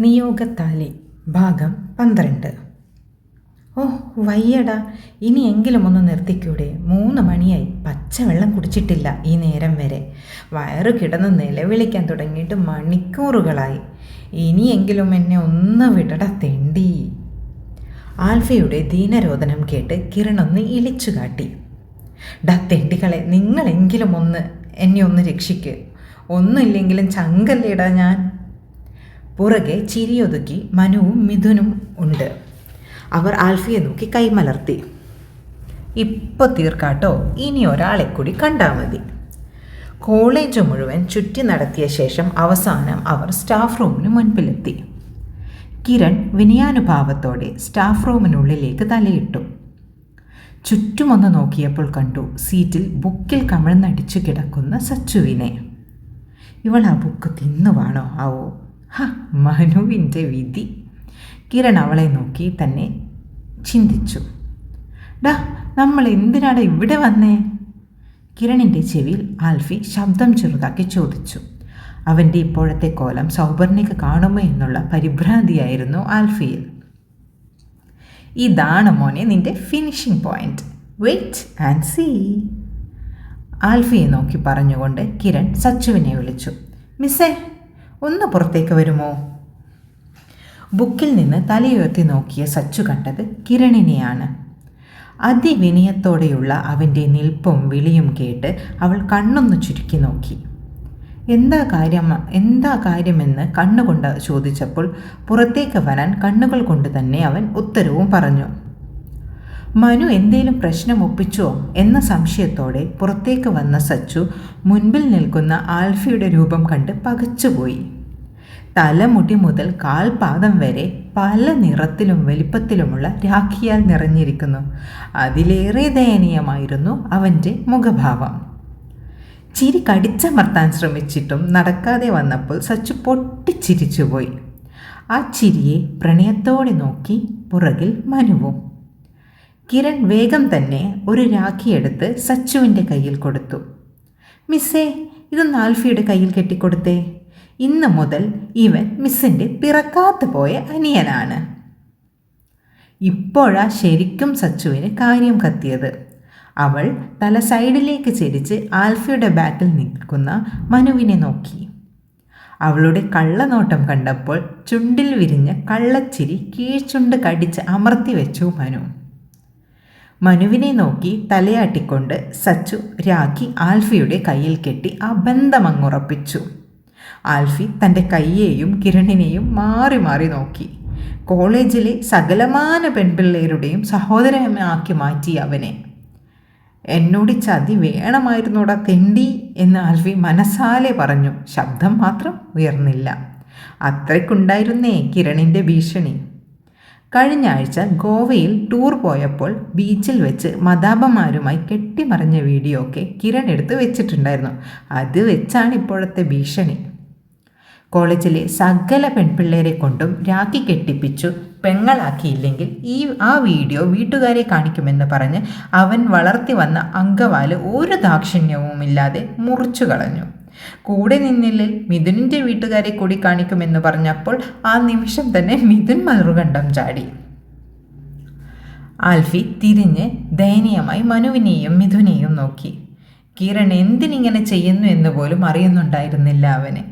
നിയോഗത്താലി ഭാഗം പന്ത്രണ്ട്. ഓ വയ്യടാ. ഇനിയെങ്കിലും ഒന്ന് നിർത്തിക്കൂടെ? മൂന്ന് മണിയായി. പച്ചവെള്ളം കുടിച്ചിട്ടില്ല ഈ നേരം വരെ. വയറ് കിടന്ന് നിലവിളിക്കാൻ തുടങ്ങിയിട്ട് മണിക്കൂറുകളായി. ഇനിയെങ്കിലും എന്നെ ഒന്ന് വിടട തെണ്ടി. ആൽഫയുടെ ദീനരോധനം കേട്ട് കിരൺ ഒന്ന് ഇളിച്ചു കാട്ടി. ഡാ നിങ്ങളെങ്കിലും ഒന്ന് എന്നെ ഒന്ന് രക്ഷിക്ക്. ഒന്നുമില്ലെങ്കിലും ചങ്കല്ലേടാ ഞാൻ. പുറകെ ചിരിയൊതുക്കി മനുവും മിഥുനും ഉണ്ട്. അവർ ആൽഫയെ നോക്കി കൈമലർത്തി. ഇപ്പോൾ തീർക്കാട്ടോ ഇനി ഒരാളെ കൂടി കണ്ടാൽ മതി. കോളേജ് മുഴുവൻ ചുറ്റി നടത്തിയ ശേഷം അവസാനം അവർ സ്റ്റാഫ് റൂമിന് മുൻപിലെത്തി. കിരൺ വിനയാനുഭാവത്തോടെ സ്റ്റാഫ് റൂമിനുള്ളിലേക്ക് തലയിട്ടു. ചുറ്റുമൊന്ന് നോക്കിയപ്പോൾ കണ്ടു സീറ്റിൽ ബുക്കിൽ കമിഴ്ന്നടിച്ചു കിടക്കുന്ന സച്ചുവിനെ. ഇവൾ ആ ബുക്ക് തിന്നുവാണോ ആവോ? ഹ മനുവിന്റെ വിധി. കിരൺ അവളെ നോക്കി തന്നെ ചിന്തിച്ചു. ഡാ നമ്മൾ എന്തിനാണ് ഇവിടെ വന്നേ? കിരണിന്റെ ചെവിയിൽ ആൽഫി ശബ്ദം ചെറുതാക്കി ചോദിച്ചു. അവന്റെ ഇപ്പോഴത്തെ കോലം സൗപർണിക കാണുമോ എന്നുള്ള പരിഭ്രാന്തിയായിരുന്നു ആൽഫിയിൽ ഇതാണ് മോനെ നിന്റെ finishing point wait and see ആൽഫിയെ നോക്കി പറഞ്ഞുകൊണ്ട് കിരൺ സച്ചുവിനെ വിളിച്ചു. മിസ്സേ ഒന്ന് പുറത്തേക്ക് വരുമോ? ബുക്കിൽ നിന്ന് തലയുയർത്തി നോക്കിയ സച്ചു കണ്ടത് കിരണിനെയാണ്. അതിവിനയത്തോടെയുള്ള അവന്റെ നിൽപ്പും വിളിയും കേട്ട് അവൾ കണ്ണൊന്ന് ചുരുക്കി നോക്കി. എന്താ കാര്യം എന്താ കാര്യമെന്ന് കണ്ണുകൊണ്ട് ചോദിച്ചപ്പോൾ പുറത്തേക്ക് വരാൻ കണ്ണുകൾ കൊണ്ട് തന്നെ അവൻ ഉത്തരവും പറഞ്ഞു. മനു എന്തേലും പ്രശ്നം ഒപ്പിച്ചോ എന്ന സംശയത്തോടെ പുറത്തേക്ക് വന്ന സച്ചു മുൻപിൽ നിൽക്കുന്ന ആൽഫിയുടെ രൂപം കണ്ട് പകച്ചുപോയി. തലമുടി മുതൽ കാൽപാദം വരെ പല നിറത്തിലും വലിപ്പത്തിലുമുള്ള രാഖിയാൽ നിറഞ്ഞിരിക്കുന്നു. അതിലേറെ ദയനീയമായിരുന്നു അവന്റെ മുഖഭാവം. ചിരി കടിച്ചമർത്താൻ ശ്രമിച്ചിട്ടും നടക്കാതെ വന്നപ്പോൾ സച്ചു പൊട്ടിച്ചിരിച്ചുപോയി. ആ ചിരിയെ പ്രണയത്തോടെ നോക്കി പുറകിൽ മനുവും. കിരൺ വേഗം തന്നെ ഒരു രാഖിയെടുത്ത് സച്ചുവിന്റെ കയ്യിൽ കൊടുത്തു. മിസ്സേ ഇതൊന്ന് ആൽഫിയുടെ കയ്യിൽ കെട്ടിക്കൊടുത്തേ. ഇന്ന് മുതൽ ഇവൻ മിസ്സിന്റെ പിറക്കാത്ത പോയ അനിയനാണ്. ഇപ്പോഴാ ശരിക്കും സച്ചുവിന് കാര്യം കത്തിയത്. അവൾ തല സൈഡിലേക്ക് ചെരിച്ച് ആൽഫയുടെ ബാക്കിൽ നിൽക്കുന്ന മനുവിനെ നോക്കി. അവളുടെ കള്ളനോട്ടം കണ്ടപ്പോൾ ചുണ്ടിൽ വിരിഞ്ഞ കള്ളച്ചിരി കീഴ്ചുണ്ട് കടിച്ച് അമർത്തി വെച്ചു മനു. മനുവിനെ നോക്കി തലയാട്ടിക്കൊണ്ട് സച്ചു രാഖി ആൽഫിയുടെ കയ്യിൽ കെട്ടി ആ ബന്ധമങ്ങുറപ്പിച്ചു ആൽഫി തന്റെ കയ്യെയും കിരണിനെയും മാറി മാറി നോക്കി. കോളേജിലെ സകലമാന പെൺപിള്ളേരുടെയും സഹോദരമാക്കി മാറ്റി അവനെ. എന്നോട് ചതി വേണമായിരുന്നോടാ തെണ്ടി എന്ന് ആൽഫി മനസ്സാലെ പറഞ്ഞു. ശബ്ദം മാത്രം ഉയർന്നില്ല. അത്രയ്ക്കുണ്ടായിരുന്നേ കിരണിന്റെ ഭീഷണി. കഴിഞ്ഞ ആഴ്ച ഗോവയിൽ ടൂർ പോയപ്പോൾ ബീച്ചിൽ വെച്ച് മതാപന്മാരുമായി കെട്ടിമറിഞ്ഞ വീഡിയോ ഒക്കെ കിരൺ എടുത്ത് വെച്ചിട്ടുണ്ടായിരുന്നു. അത് വെച്ചാണ് ഇപ്പോഴത്തെ ഭീഷണി. കോളേജിലെ സകല പെൺപിള്ളേരെ കൊണ്ടും രാഖി കെട്ടിപ്പിച്ചു പെങ്ങളാക്കിയില്ലെങ്കിൽ ഈ ആ വീഡിയോ വീട്ടുകാരെ കാണിക്കുമെന്ന് പറഞ്ഞ് അവൻ വളർത്തി വന്ന അങ്കവാൽ ഒരു ദാക്ഷിണ്യവുമില്ലാതെ മുറിച്ചു കളഞ്ഞു. കൂടെ നിന്നില്ലേ മിഥുനിന്റെ വീട്ടുകാരെ കൂടി കാണിക്കുമെന്ന് പറഞ്ഞപ്പോൾ ആ നിമിഷം തന്നെ മിഥുൻ മറുകണ്ഠം ചാടി. ആൽഫി തിരിഞ്ഞ് ദയനീയമായി മനുവിനെയും മിഥുനെയും നോക്കി. കിരൺ എന്തിനിങ്ങനെ ചെയ്യുന്നു എന്ന് പോലും അറിയുന്നുണ്ടായിരുന്നില്ല അവന്.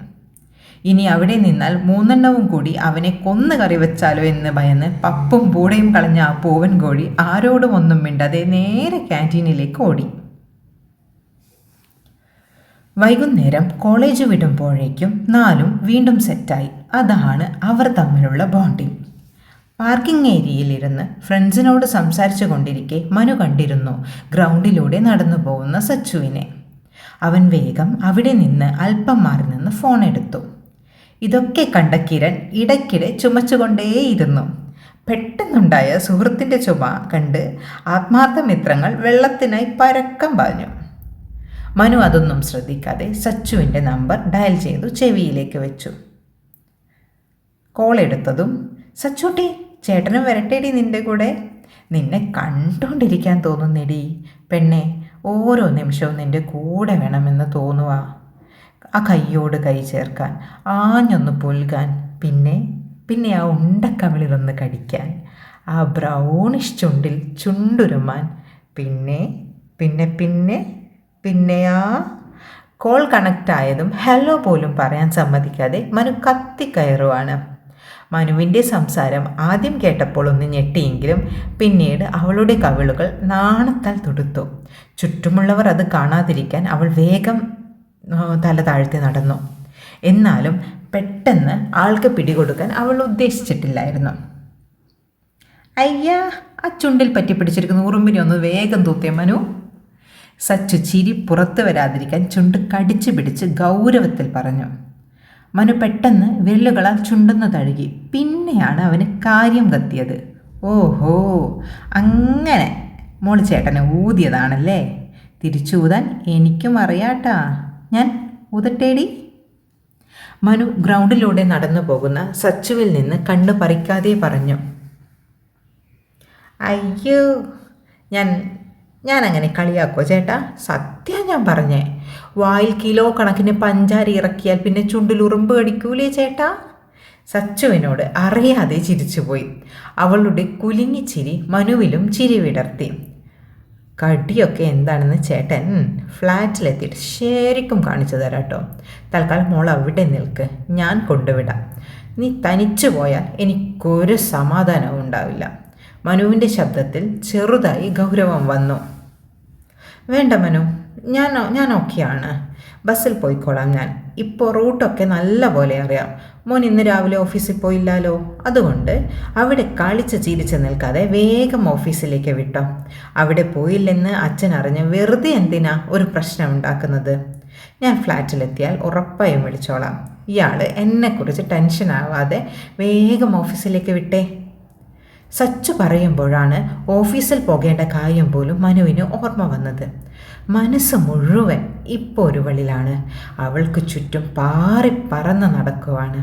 ഇനി അവിടെ നിന്നാൽ മൂന്നെണ്ണവും കൂടി അവനെ കൊന്നു കറി വെച്ചാലോ എന്ന് ഭയന്ന് പപ്പും പൂടയും കളഞ്ഞ ആ പൂവൻ കോഴി ആരോടും ഒന്നും മിണ്ടാതെ നേരെ ക്യാന്റീനിലേക്ക് ഓടി. വൈകുന്നേരം കോളേജ് വിടുമ്പോഴേക്കും നാലും വീണ്ടും സെറ്റായി. അതാണ് അവർ തമ്മിലുള്ള ബോണ്ടിങ്. പാർക്കിംഗ് ഏരിയയിലിരുന്ന് ഫ്രണ്ട്സിനോട് സംസാരിച്ചു കൊണ്ടിരിക്കെ മനു കണ്ടിരുന്നു ഗ്രൗണ്ടിലൂടെ നടന്നു പോകുന്ന സച്ചുവിനെ. അവൻ വേഗം അവിടെ നിന്ന് അല്പം മാറി നിന്ന് ഫോൺ എടുത്തു. ഇതൊക്കെ കണ്ട കിരൺ ഇടയ്ക്കിടെ ചുമച്ചുകൊണ്ടേയിരുന്നു. പെട്ടെന്നുണ്ടായ സുഹൃത്തിന്റെ ചുമ കണ്ട് ആത്മാർത്ഥ മിത്രങ്ങൾ വെള്ളത്തിനായി പരക്കം പാഞ്ഞു. മനു അതൊന്നും ശ്രദ്ധിക്കാതെ സച്ചുവിന്റെ നമ്പർ ഡയൽ ചെയ്തു ചെവിയിലേക്ക് വെച്ചു. കോൾ എടുത്തതും സച്ചുട്ടി ചേട്ടനും വരട്ടേടി നിന്റെ കൂടെ. നിന്നെ കണ്ടുകൊണ്ടിരിക്കാൻ തോന്നുന്നെടി. പെണ്ണെ ഓരോ നിമിഷവും നിന്റെ കൂടെ വേണമെന്ന് തോന്നുക ആ കൈയോട് കൈ ചേർക്കാൻ ആഞ്ഞൊന്ന് പുൽകാൻ പിന്നെ പിന്നെ ആ ഉണ്ടക്കമിളിലൊന്ന് കടിക്കാൻ ആ ബ്രൗണിഷ് ചുണ്ടിൽ ചുണ്ടുരുമാൻ പിന്നെ പിന്നെ പിന്നെ പിന്നെ ആ കോൾ കണക്റ്റ് ആയതും ഹലോ പോലും പറയാൻ സമ്മതിക്കാതെ മനു കത്തിക്കയറുവാണ് മനുവിന്റെ സംസാരം ആദ്യം കേട്ടപ്പോൾ ഒന്ന് ഞെട്ടിയെങ്കിലും പിന്നീട് അവളുടെ കവിളുകൾ നാണത്താൽ തുടുത്തു. ചുറ്റുമുള്ളവർ അത് കാണാതിരിക്കാൻ അവൾ വേഗം തല താഴ്ത്തി നടന്നു. എന്നാലും പെട്ടെന്ന് ആൾക്ക് പിടികൊടുക്കാൻ അവൾ ഉദ്ദേശിച്ചിട്ടില്ലായിരുന്നു. അയ്യാ ആ ചുണ്ടിൽ പറ്റി പിടിച്ചിരിക്കുന്ന ഉറുമ്പിനെ ഒന്ന് വേഗം തൂത്തിയ മനു. സച്ചു ചിരി പുറത്തു വരാതിരിക്കാൻ ചുണ്ട് കടിച്ചു പിടിച്ച് ഗൗരവത്തിൽ പറഞ്ഞു. മനു പെട്ടെന്ന് വിരലുകളാൽ ചുണ്ടെന്ന് തഴുകി. പിന്നെയാണ് അവന് കാര്യം കത്തിയത്. ഓഹോ അങ്ങനെ മോൾ ചേട്ടനെ ഊതിയതാണല്ലേ? തിരിച്ചു ഊതാൻ എനിക്കും അറിയാട്ടാ. ഞാൻ ഉതട്ടേടി മനു ഗ്രൗണ്ടിലൂടെ നടന്നു പോകുന്ന സച്ചുവിൽ നിന്ന് കണ്ണു പറിക്കാതെ പറഞ്ഞു അയ്യോ ഞാൻ ഞാൻ അങ്ങനെ കളിയാക്കോ ചേട്ടാ? സത്യം ഞാൻ പറഞ്ഞേ. വായിൽ കിലോ കണക്കിന് പഞ്ചാര ഇറക്കിയാൽ പിന്നെ ചുണ്ടിൽ ഉറുമ്പ് കടിക്കൂലേ ചേട്ടാ? സച്ചുവിനോട് അറിയാതെ ചിരിച്ചുപോയി. അവളുടെ കുലുങ്ങിച്ചിരി മനുവിലും ചിരി വിടർത്തി. കടിയൊക്കെ എന്താണെന്ന് ചേട്ടൻ ഫ്ലാറ്റിലെത്തിയിട്ട് ശരിക്കും കാണിച്ചു തരാം കേട്ടോ തൽക്കാലം മോൾ അവിടെ നിൽക്ക് ഞാൻ കൊണ്ടുവിടാം. നീ തനിച്ചു പോയാൽ എനിക്കൊരു സമാധാനവും ഉണ്ടാവില്ല. മനുവിന്റെ ശബ്ദത്തിൽ ചെറുതായി ഗൗരവം വന്നു. വേണ്ട മനു ഞാൻ ഞാൻ ഓക്കെയാണ്. ബസ്സിൽ പോയിക്കോളാം ഞാൻ. ഇപ്പോൾ റൂട്ടൊക്കെ നല്ല പോലെ അറിയാം. മോൻ ഇന്ന് രാവിലെ ഓഫീസിൽ പോയില്ലല്ലോ അതുകൊണ്ട് അവിടെ കളിച്ച് ചിരിച്ച് നിൽക്കാതെ വേഗം ഓഫീസിലേക്ക് വിട്ടോ. അവിടെ പോയില്ലെന്ന് അച്ഛൻ അറിഞ്ഞ് വെറുതെ എന്തിനാ ഒരു പ്രശ്നം ഉണ്ടാക്കുന്നത്? ഞാൻ ഫ്ലാറ്റിലെത്തിയാൽ ഉറപ്പായും വിളിച്ചോളാം. ഇയാൾ എന്നെക്കുറിച്ച് ടെൻഷൻ ആവാതെ വേഗം ഓഫീസിലേക്ക് വിട്ടേ. സച്ചു പറയുമ്പോഴാണ് ഓഫീസിൽ പോകേണ്ട കാര്യം പോലും മനുവിന് ഓർമ്മ വന്നത്. മനസ്സ് മുഴുവൻ ഇപ്പോൾ ഒരു വളിലാണ് അവൾക്ക് ചുറ്റും പാറി പറന്ന് നടക്കുവാണ്.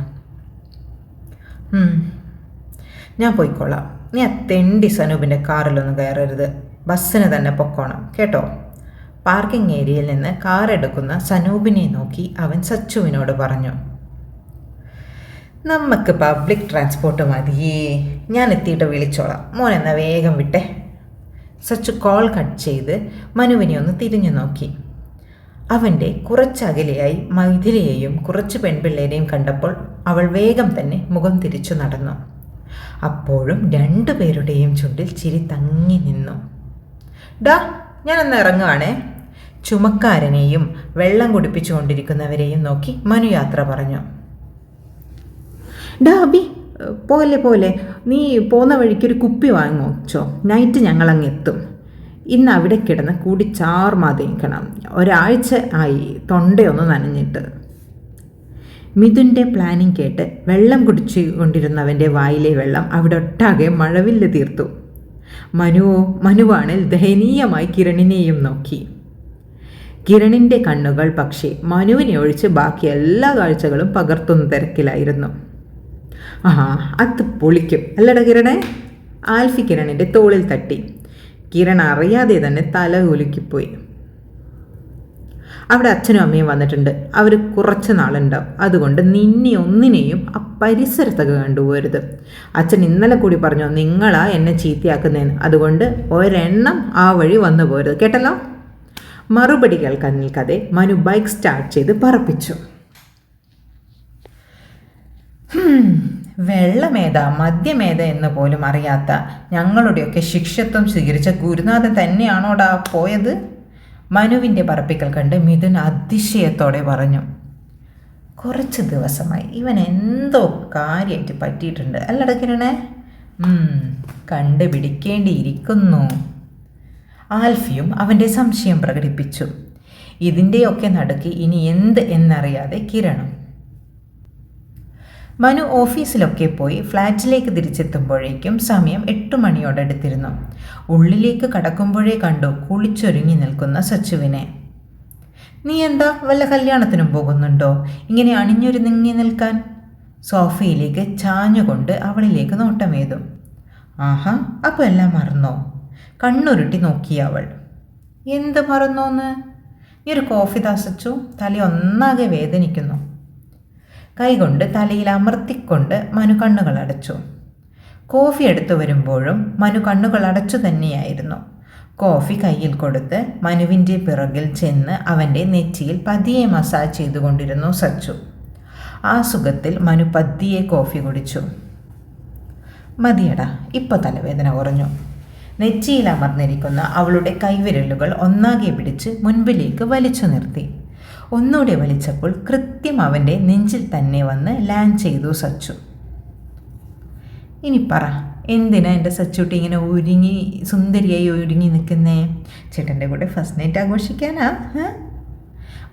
ഞാൻ പോയിക്കോളാം നീ ആ തെണ്ടി സനൂപിന്റെ കാറിലൊന്നും കയറരുത്. ബസ്സിന് തന്നെ പൊക്കോണം കേട്ടോ? പാർക്കിംഗ് ഏരിയയിൽ നിന്ന് കാർ എടുക്കുന്ന സനൂപിനെ നോക്കി അവൻ സച്ചുവിനോട് പറഞ്ഞു. നമുക്ക് പബ്ലിക് ട്രാൻസ്പോർട്ട് മതിയേ. ഞാൻ എത്തിയിട്ട് വിളിച്ചോളാം. മോൻ എന്നാ വേഗം വിട്ടെ. സച്ചു കോൾ കട്ട് ചെയ്ത് മനുവിനെ ഒന്ന് തിരിഞ്ഞു നോക്കി. അവന്റെ കുറച്ചകലെയായി മൈഥിലിയെയും കുറച്ച് പെൺപിള്ളേരെയും കണ്ടപ്പോൾ അവൾ വേഗം തന്നെ മുഖം തിരിച്ചു നടന്നു. അപ്പോഴും രണ്ടുപേരുടെയും ചുണ്ടിൽ ചിരി തങ്ങി നിന്നു. ഡാ ഞാനൊന്ന് ഇറങ്ങുവാണേ? ചുമക്കാരനെയും വെള്ളം കുടിപ്പിച്ചുകൊണ്ടിരിക്കുന്നവരെയും നോക്കി മനു യാത്ര പറഞ്ഞു. ഡാ അബി പോലെ പോലെ നീ പോകുന്ന വഴിക്ക് ഒരു കുപ്പി വാങ്ങിച്ചോ നൈറ്റ് ഞങ്ങൾ അങ്ങ് എത്തും ഇന്ന് അവിടെ കിടന്ന് കൂടി ചാർമാതയിക്കണം ഒരാഴ്ച ആയി തൊണ്ടയൊന്ന് നനഞ്ഞിട്ട്. മിഥുന്റെ പ്ലാനിങ് കേട്ട് വെള്ളം കുടിച്ചു കൊണ്ടിരുന്നവന്റെ വായിലെ വെള്ളം അവിടെ ഒട്ടാകെ മഴവില്ല് തീർത്തു. മനുവോ മനുവാണിൽ ദയനീയമായി കിരണിനെയും നോക്കി. കിരണിന്റെ കണ്ണുകൾ പക്ഷേ മനുവിനെ ഒഴിച്ച് ബാക്കി എല്ലാ കാഴ്ചകളും പകർത്തുന്ന തിരക്കിലായിരുന്നു. ആ അത് പൊളിക്കും. അല്ലട കിരണേ? ആൽഫി കിരണിന്റെ തോളിൽ തട്ടി. കിരൺ അറിയാതെ തന്നെ തല ഉലുക്കിപ്പോയി അവിടെ അച്ഛനും അമ്മയും വന്നിട്ടുണ്ട്. അവർ കുറച്ച് നാളുണ്ടാവും. അതുകൊണ്ട് നിന്നെ ഒന്നിനെയും ആ പരിസരത്തൊക്കെ കണ്ടുപോകരുത്. അച്ഛൻ ഇന്നലെ കൂടി പറഞ്ഞു നിങ്ങളാ എന്നെ ചീത്തയാക്കുന്നതെന്ന് അതുകൊണ്ട് ഒരെണ്ണം ആ വഴി വന്നു പോരുത്. കേട്ടല്ലോ? മറുപടി കേൾക്കാൻ നിൽക്കാതെ മനു ബൈക്ക് സ്റ്റാർട്ട് ചെയ്ത് പറപ്പിച്ചു. വെള്ളമേത മദ്യമേത എന്ന് പോലും അറിയാത്ത ഞങ്ങളുടെയൊക്കെ ശിക്ഷത്വം സ്വീകരിച്ച ഗുരുനാഥൻ തന്നെയാണോടാ പോയത്? മനുവിന്റെ പറപ്പിക്കൽ കണ്ട് മിഥുൻ അതിശയത്തോടെ പറഞ്ഞു. കുറച്ച് ദിവസമായി. ഇവൻ എന്തോ കാര്യമായിട്ട് പറ്റിയിട്ടുണ്ട്. അല്ലട കിരണേ. കണ്ടുപിടിക്കേണ്ടിയിരിക്കുന്നു. ആൽഫിയും അവന്റെ സംശയം പ്രകടിപ്പിച്ചു. ഇതിന്റെയൊക്കെ നടുക്ക് ഇനി എന്ത് എന്നറിയാതെ കിരണം മനു ഓഫീസിലൊക്കെ പോയി ഫ്ലാറ്റിലേക്ക് തിരിച്ചെത്തുമ്പോഴേക്കും സമയം എട്ട് മണിയോടടുത്തിരുന്നു ഉള്ളിലേക്ക് കടക്കുമ്പോഴേ കണ്ടു കുളിച്ചൊരുങ്ങി നിൽക്കുന്ന സച്ചുവിനെ. നീ എന്താ വല്ല കല്യാണത്തിനും പോകുന്നുണ്ടോ? ഇങ്ങനെ അണിഞ്ഞൊരുങ്ങി നിൽക്കാൻ? സോഫയിലേക്ക് ചാഞ്ഞുകൊണ്ട് അവളിലേക്ക് നോട്ടമേതും. ആഹാ അപ്പോൾ എല്ലാം മറന്നോ? കണ്ണുരുട്ടി നോക്കി അവൾ. എന്ത് മറന്നോന്ന്? ഈ ഒരു കോഫി തസച്ചു തല ഒന്നാകെ വേദനിക്കുന്നു. കൈകൊണ്ട് തലയിൽ അമർത്തിക്കൊണ്ട് മനു കണ്ണുകൾ അടച്ചു. കോഫി എടുത്തു വരുമ്പോഴും മനു കണ്ണുകൾ അടച്ചു തന്നെയായിരുന്നു. കോഫി കയ്യിൽ കൊടുത്ത് മനുവിന്റെ പിറകിൽ ചെന്ന് അവന്റെ നെറ്റിയിൽ പതിയെ മസാജ് ചെയ്തുകൊണ്ടിരുന്നു സച്ചു. ആ സുഖത്തിൽ മനു പതിയെ കോഫി കുടിച്ചു. മതിയടാ ഇപ്പോൾ തലവേദന കുറഞ്ഞു. നെറ്റിയിൽ അമർന്നിരിക്കുന്ന അവളുടെ കൈവിരലുകൾ ഒന്നാകെ പിടിച്ച് മുൻപിലേക്ക് വലിച്ചു നിർത്തി. ഒന്നുകൂടെ വലിച്ചപ്പോൾ കൃത്യം അവന്റെ നെഞ്ചിൽ തന്നെ വന്ന് ലാൻഡ് ചെയ്തു സച്ചു. ഇനി പറ എന്തിനാ എന്റെ സച്ചുട്ടി ഇങ്ങനെ ഒരുങ്ങി സുന്ദരിയായി ഒരുങ്ങി നിൽക്കുന്നേ? ചേട്ടന്റെ കൂടെ ഫസ്റ്റ് നൈറ്റ് ആഘോഷിക്കാനാ?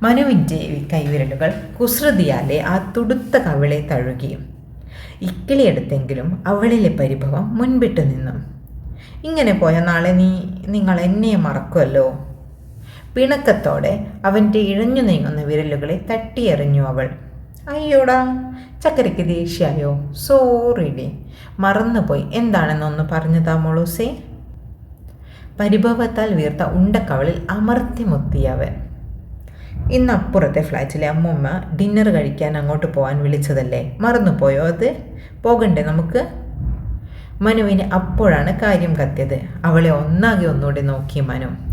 മനുവിന്റെ കൈവിരലുകൾ കുസൃതിയാലെ ആ തുടുത്ത കവിളെ തഴുകി. ഇക്കിളിയെടുത്തെങ്കിലും അവളിലെ പരിഭവം മുൻപിട്ട് നിന്നു. ഇങ്ങനെ പോയ നാളെ നീ നിങ്ങൾ എന്നെ മറക്കുമല്ലോ പിണക്കത്തോടെ അവന്റെ ഇഴഞ്ഞു നീങ്ങുന്ന വിരലുകളെ തട്ടിയെറിഞ്ഞു അവൾ. അയ്യോടാ ചക്കരയ്ക്ക് ദേഷ്യായോ? സോറിഡി മറന്നുപോയി. എന്താണെന്നൊന്ന് പറഞ്ഞതാ മോളൂസേ. പരിഭവത്താൽ വീർത്ത ഉണ്ടക്കവളിൽ അമർത്തി മുത്തിയവൻ ഇന്ന് അപ്പുറത്തെ ഫ്ലാറ്റിലെ അമ്മമ്മ ഡിന്നർ കഴിക്കാൻ അങ്ങോട്ട് പോകാൻ വിളിച്ചതല്ലേ? മറന്നുപോയോ അത്? പോകണ്ടേ നമുക്ക്? മനുവിന് അപ്പോഴാണ് കാര്യം കത്തിയത്. അവളെ ഒന്നാകെ ഒന്നുകൂടി നോക്കി മനു.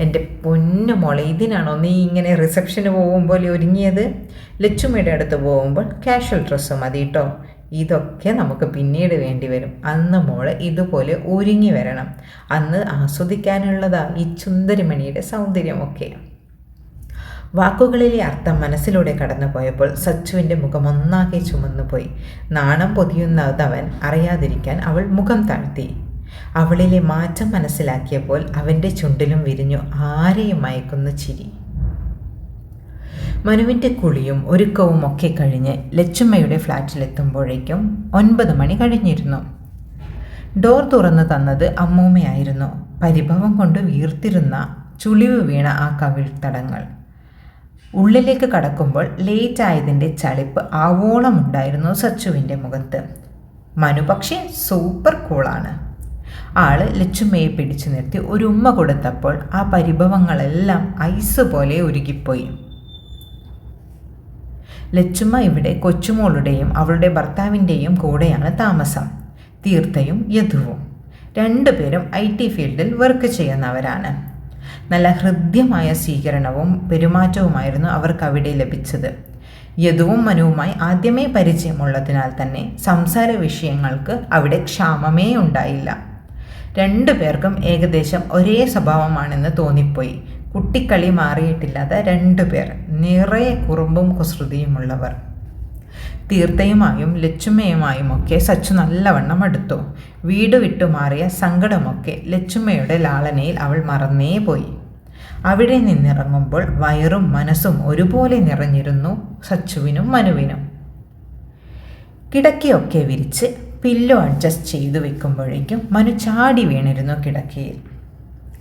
എന്റെ പൊന്നു മോളെ ഇതിനാണോ നീ ഇങ്ങനെ റിസപ്ഷന് പോകുമ്പോൾ ഒരുങ്ങിയത്? ലച്ചുമ്മയുടെ അടുത്ത് പോകുമ്പോൾ കാഷ്വൽ ഡ്രസ്സ് മതി കേട്ടോ ഇതൊക്കെ നമുക്ക് പിന്നീട് വേണ്ടി വരും. അന്ന് മോൾ ഇതുപോലെ ഒരുങ്ങി വരണം. അന്ന് ആസ്വദിക്കാനുള്ളതാ ഈ ചുന്ദരിമണിയുടെ സൗന്ദര്യമൊക്കെ. വാക്കുകളിലെ അർത്ഥം മനസ്സിലൂടെ കടന്നുപോയപ്പോൾ സച്ചുവിന്റെ മുഖം ഒന്നാകെ ചുമന്നുപോയി. നാണം പൊതിയുന്നതവൻ അറിയാതിരിക്കാൻ അവൾ മുഖം താഴ്ത്തി. അവളിലെ മാറ്റം മനസ്സിലാക്കിയപ്പോൾ അവന്റെ ചുണ്ടിലും വിരിഞ്ഞു ആരെയും മയക്കുന്ന ചിരി. മനുവിന്റെ കുളിയും ഒരുക്കവും ഒക്കെ കഴിഞ്ഞ് ലച്ചുമ്മയുടെ ഫ്ലാറ്റിലെത്തുമ്പോഴേക്കും ഒൻപത് മണി കഴിഞ്ഞിരുന്നു. ഡോർ തുറന്നു തന്നത് അമ്മൂമ്മയായിരുന്നു. പരിഭവം കൊണ്ട് വീർത്തിരുന്ന ചുളിവ് വീണ ആ കവിൾത്തടങ്ങൾ ഉള്ളിലേക്ക് കടക്കുമ്പോൾ ലേറ്റ് ആയതിന്റെ ചളിപ്പ് ആവോളം ഉണ്ടായിരുന്നു സച്ചുവിന്റെ മുഖത്ത്. മനു പക്ഷേ സൂപ്പർ കൂളാണ് ആൾ ലച്ചുമ്മയെ പിടിച്ചു നിർത്തി. ഒരു ഉമ്മ കൊടുത്തപ്പോൾ ആ പരിഭവങ്ങളെല്ലാം ഐസ് പോലെ ഉരുകിപ്പോയി. ലച്ചുമ്മ ഇവിടെ കൊച്ചുമോളുടെയും അവളുടെ ഭർത്താവിന്റെയും കൂടെയാണ് താമസം. തീർത്ഥയും യദുവും. രണ്ടുപേരും ഐ ടി ഫീൽഡിൽ വർക്ക് ചെയ്യുന്നവരാണ്. നല്ല ഹൃദ്യമായ സ്വീകരണവും പെരുമാറ്റവുമായിരുന്നു അവർക്ക് അവിടെ ലഭിച്ചത്. യദുവും മനുവുമായി ആദ്യമേ പരിചയമുള്ളതിനാൽ തന്നെ സംസാര വിഷയങ്ങൾക്ക് അവിടെ ക്ഷാമമേ ഉണ്ടായില്ല. രണ്ടു പേർക്കും ഏകദേശം ഒരേ സ്വഭാവമാണെന്ന് തോന്നിപ്പോയി. കുട്ടിക്കളി മാറിയിട്ടില്ലാത്ത രണ്ടുപേർ നിറയെ കുറുമ്പും കുസൃതിയുമുള്ളവർ. തീർത്ഥയുമായും ലച്ചുമ്മയുമായുമൊക്കെ സച്ചു നല്ലവണ്ണം അടുത്തു. വീട് വിട്ടു മാറിയ സങ്കടമൊക്കെ ലച്ചുമ്മയുടെ ലാളനയിൽ അവൾ മറന്നേ പോയി. അവിടെ നിന്നിറങ്ങുമ്പോൾ വയറും മനസ്സും ഒരുപോലെ നിറഞ്ഞിരുന്നു സച്ചുവിനും മനുവിനും. കിടക്കയൊക്കെ വിരിച്ച് പില്ലോ അഡ്ജസ്റ്റ് ചെയ്തു വെക്കുമ്പോഴേക്കും മനു ചാടി വീണിരുന്നു കിടക്കയിൽ.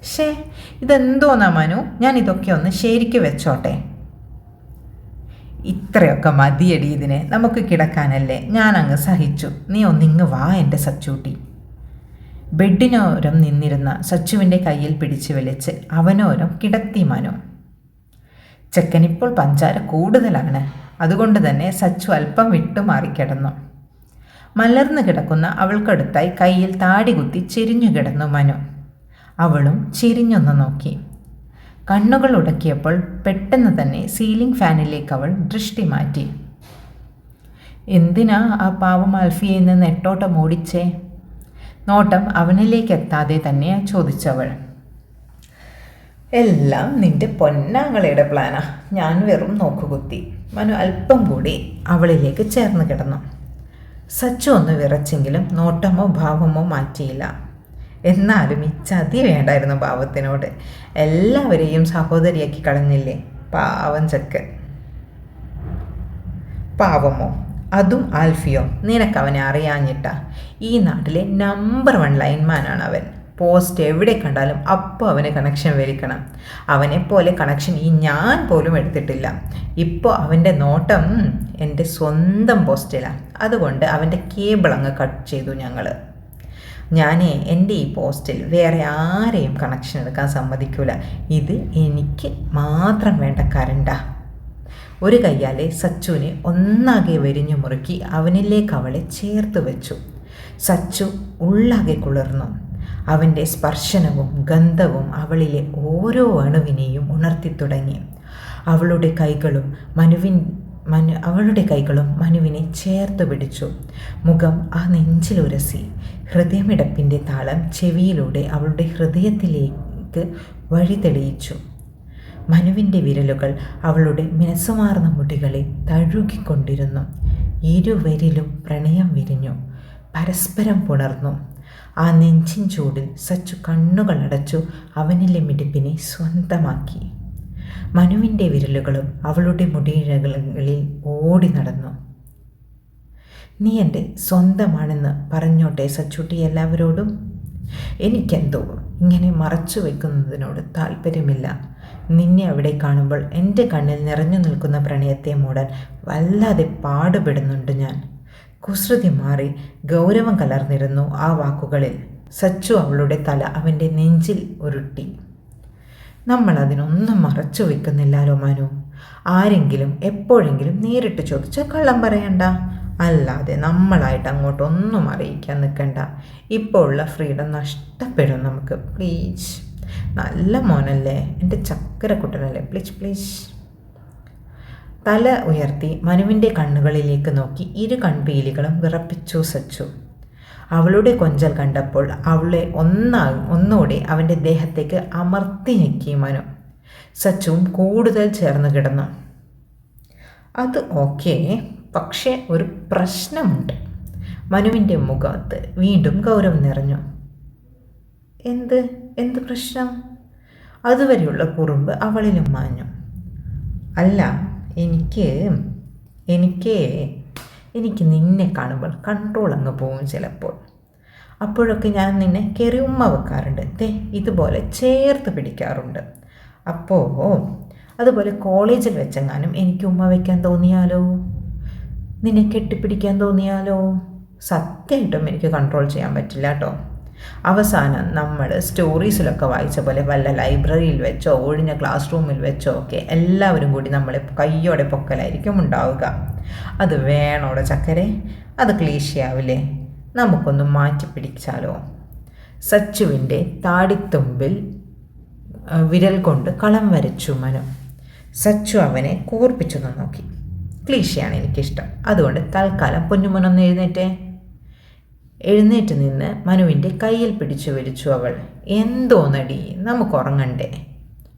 ഷേ ഇതെന്തോന്നാ മനു? ഞാൻ ഇതൊക്കെ ഒന്ന് ശരിക്ക് വെച്ചോട്ടെ. ഇത്രയൊക്കെ മതിയടി ഇതിനെ. നമുക്ക് കിടക്കാനല്ലേ. ഞാൻ അങ്ങ് സഹിച്ചു. നീ ഒന്നിങ്ങ് വാ എന്റെ സച്ചൂട്ടി. ബെഡിനോരം നിന്നിരുന്ന സച്ചുവിന്റെ കയ്യിൽ പിടിച്ചു വലിച്ച് അവനോരം കിടത്തി മനു. ചെക്കനിപ്പോൾ പഞ്ചാര കൂടുതലാണ്. അതുകൊണ്ട് തന്നെ സച്ചു അല്പം വിട്ടുമാറിക്കിടന്നു. മലർന്നു കിടക്കുന്ന അവൾക്കടുത്തായി കയ്യിൽ താടി കുത്തി ചെരിഞ്ഞു കിടന്നു മനു. അവളും ചിരിഞ്ഞൊന്ന് നോക്കി. കണ്ണുകൾ ഉടക്കിയപ്പോൾ പെട്ടെന്ന് തന്നെ സീലിംഗ് ഫാനിലേക്ക് അവൾ ദൃഷ്ടി മാറ്റി. എന്തിനാ ആ പാവം അൽഫിയെ നിന്ന് നെട്ടോട്ടം ഓടിച്ചേ? നോട്ടം അവനിലേക്ക് എത്താതെ തന്നെയാ ചോദിച്ചവൾ. എല്ലാം നിന്റെ പൊന്നാങ്ങളയുടെ പ്ലാനാ ഞാൻ വെറും നോക്കുകുത്തി. മനു അല്പം കൂടി അവളിലേക്ക് ചേർന്ന് കിടന്നു. സച്ചു ഒന്ന് വിറച്ചെങ്കിലും നോട്ടമോ ഭാവമോ മാറ്റിയില്ല. എന്നാലും ഈ വേണ്ടായിരുന്നു ഭാവത്തിനോട് എല്ലാവരെയും സഹോദരിയാക്കി കളഞ്ഞില്ലേ? പാവം ചക്കൻ. പാവമോ? അതും ആൽഫിയോ? നിനക്കവനെ അറിയാഞ്ഞിട്ട. ഈ നാട്ടിലെ നമ്പർ വൺ ലൈൻമാനാണ് അവൻ. പോസ്റ്റ് എവിടെ കണ്ടാലും അപ്പോൾ അവന് കണക്ഷൻ വലിക്കണം അവനെപ്പോലെ കണക്ഷൻ ഈ ഞാൻ പോലും എടുത്തിട്ടില്ല. ഇപ്പോൾ അവന്റെ നോട്ടം എന്റെ സ്വന്തം പോസ്റ്റിലാണ് അതുകൊണ്ട് അവന്റെ കേബിൾ അങ്ങ് കട്ട് ചെയ്തു ഞങ്ങൾ ഞാൻ എന്റെ ഈ പോസ്റ്റിൽ വേറെ ആരെയും കണക്ഷൻ എടുക്കാൻ സമ്മതിക്കൂല. ഇത് എനിക്ക് മാത്രം വേണ്ട കരണ്ടാ. ഒരു കയ്യാലെ സച്ചുവിനെ ഒന്നാകെ വരിഞ്ഞു മുറുക്കി അവനിലേക്ക് അവളെ ചേർത്ത് വെച്ചു. സച്ചു ഉള്ളാകെ കുളിർന്നു. അവന്റെ സ്പർശനവും ഗന്ധവും അവളിലെ ഓരോ അണുവിനെയും ഉണർത്തി തുടങ്ങി. അവളുടെ കൈകളും മനുവിൻ മനു അവളുടെ കൈകളും മനുവിനെ ചേർത്ത് പിടിച്ചു. മുഖം ആ നെഞ്ചിലുരസി ഹൃദയമിടപ്പിന്റെ താളം ചെവിയിലൂടെ അവളുടെ ഹൃദയത്തിലേക്ക് വഴി തെളിയിച്ചു. മനുവിന്റെ വിരലുകൾ അവളുടെ മിനസ്സുമാർന്ന മുടികളെ തഴുകിക്കൊണ്ടിരുന്നു. ഇരുവരിലും പ്രണയം വിരിഞ്ഞു. പരസ്പരം പുണർന്നു. ആ നെഞ്ചിൻ ചൂടിൽ സച്ചു കണ്ണുകളടച്ചു അവനിലെ മിടിപ്പിനെ സ്വന്തമാക്കി. മനുവിന്റെ വിരലുകളും അവളുടെ മുടിയിഴകളിൽ ഓടി നടന്നു. നീ എന്റെ സ്വന്തമാണെന്ന് പറഞ്ഞോട്ടെ സച്ചുട്ടി എല്ലാവരോടും? എനിക്കെന്തോ ഇങ്ങനെ മറച്ചു വയ്ക്കുന്നതിനോട് താല്പര്യമില്ല നിന്നെ അവിടെ കാണുമ്പോൾ എന്റെ കണ്ണിൽ നിറഞ്ഞു നിൽക്കുന്ന പ്രണയത്തെ മൂടാൻ വല്ലാതെ പാടുപെടുന്നുണ്ട് ഞാൻ. കുസൃതി മാറി ഗൗരവം കലർന്നിരുന്നു ആ വാക്കുകളിൽ. സച്ചു അവളുടെ തല അവന്റെ നെഞ്ചിൽ ഉരുട്ടി. നമ്മൾ അതിനൊന്നും മറച്ചു വെക്കുന്നില്ല മനു ആരെങ്കിലും എപ്പോഴെങ്കിലും നേരിട്ട് ചോദിച്ചാൽ കള്ളം പറയണ്ട. അല്ലാതെ നമ്മളായിട്ട് അങ്ങോട്ടൊന്നും അറിയിക്കാൻ നിൽക്കണ്ട ഇപ്പോൾ ഉള്ള ഫ്രീഡം നഷ്ടപ്പെടും നമുക്ക്. പ്ലീസ്. നല്ല മോനല്ലേ? എന്റെ ചക്കരക്കുട്ടനല്ലേ പ്ലീസ് പ്ലീസ്. തല ഉയർത്തി മനുവിന്റെ കണ്ണുകളിലേക്ക് നോക്കി ഇരു കൺപീലികളും വിറപ്പിച്ചു സച്ചു. അവളുടെ കൊഞ്ചൽ കണ്ടപ്പോൾ അവളെ ഒന്നാ ഒന്നുകൂടി അവന്റെ ദേഹത്തേക്ക് അമർത്തി ഞെക്കി മനു. സച്ചുവും കൂടുതൽ ചേർന്ന് കിടന്നു. അത് ഓക്കെ പക്ഷേ ഒരു പ്രശ്നമുണ്ട്. മനുവിന്റെ മുഖത്ത് വീണ്ടും ഗൗരവം നിറഞ്ഞു. എന്ത് എന്ത് പ്രശ്നം? അതുവരെയുള്ള കുറുമ്പ് അവളിലും മാഞ്ഞു. അല്ല എനിക്ക് എനിക്ക് എനിക്ക് നിന്നെ കാണുമ്പോൾ കൺട്രോൾ അങ്ങ് പോകും ചിലപ്പോൾ. അപ്പോഴൊക്കെ ഞാൻ നിന്നെ കയറി ഉമ്മ വെക്കാറുണ്ട്. ദേ ഇതുപോലെ ചേർത്ത് പിടിക്കാറുണ്ട്. അപ്പോൾ അതുപോലെ കോളേജിൽ വെച്ചെങ്ങാനും എനിക്ക് ഉമ്മ വയ്ക്കാൻ തോന്നിയാലോ? നിന്നെ കെട്ടിപ്പിടിക്കാൻ തോന്നിയാലോ? സത്യമായിട്ടും എനിക്ക് കൺട്രോൾ ചെയ്യാൻ പറ്റില്ല കേട്ടോ അവസാനം നമ്മൾ സ്റ്റോറീസിലൊക്കെ വായിച്ച പോലെ വല്ല ലൈബ്രറിയിൽ വെച്ചോ ഒഴിഞ്ഞ ക്ലാസ് റൂമിൽ വെച്ചോ ഒക്കെ എല്ലാവരും കൂടി നമ്മൾ കയ്യോടെ പൊക്കലായിരിക്കും ഉണ്ടാവുക. അത് വേണോടെ ചക്കരെ? അത് ക്ലീശയാവില്ലേ? നമുക്കൊന്ന് മാറ്റി പിടിച്ചാലോ? സച്ചുവിന്റെ താടിത്തുമ്പിൽ വിരൽ കൊണ്ട് കളം വരച്ചു മനു. സച്ചു അവനെ കൂർപ്പിച്ചൊന്ന് നോക്കി. ക്ലീശയാണ് എനിക്കിഷ്ടം. അതുകൊണ്ട് തൽക്കാലം പൊന്നുമനൊന്ന് എഴുന്നേറ്റേ. എഴുന്നേറ്റ് നിന്ന് മനുവിന്റെ കയ്യിൽ പിടിച്ചു വലിച്ചു അവൾ. എന്തോന്നടി നമുക്ക് ഉറങ്ങണ്ടേ?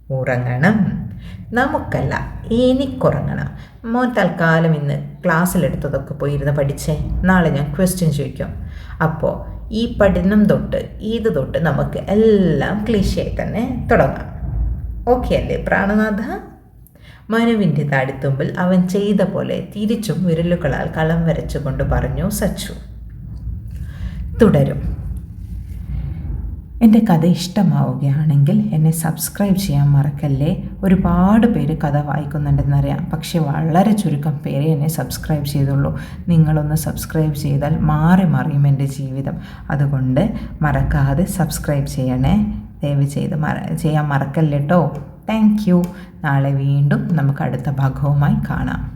ഉറങ്ങണം. നമുക്കല്ല എനിക്കുറങ്ങണം. മോൻ തൽക്കാലം ഇന്ന് ക്ലാസ്സിലെടുത്തതൊക്കെ പോയിരുന്ന് പഠിച്ചേ. നാളെ ഞാൻ ക്വസ്റ്റ്യൻ ചോദിക്കും. അപ്പോൾ ഈ പഠനം തൊട്ട് ഇത് തൊട്ട് നമുക്ക് എല്ലാം ക്ലീശയായി തന്നെ തുടങ്ങാം. ഓക്കെ അല്ലേ പ്രാണനാഥ? മനുവിന്റെ താടിത്തുമ്പിൽ അവൻ ചെയ്ത പോലെ തിരിച്ചും വിരലുകളാൽ കളം വരച്ചുകൊണ്ട് പറഞ്ഞു സച്ചു. തുടരും. എന്റെ കഥ ഇഷ്ടമാവുകയാണെങ്കിൽ എന്നെ സബ്സ്ക്രൈബ് ചെയ്യാൻ മറക്കല്ലേ? ഒരുപാട് പേര് കഥ വായിക്കുന്നുണ്ടെന്നറിയാം. പക്ഷേ വളരെ ചുരുക്കം പേരെ എന്നെ സബ്സ്ക്രൈബ് ചെയ്തുള്ളൂ. നിങ്ങളൊന്ന് സബ്സ്ക്രൈബ് ചെയ്താൽ മാറി മറിയും എന്റെ ജീവിതം. അതുകൊണ്ട് മറക്കാതെ സബ്സ്ക്രൈബ് ചെയ്യണേ. ദയവ് ചെയ്ത് മറ ചെയ്യാൻ മറക്കല്ലേട്ടോ? Thank you. നാളെ വീണ്ടും നമുക്ക് അടുത്ത ഭാഗവുമായി കാണാം.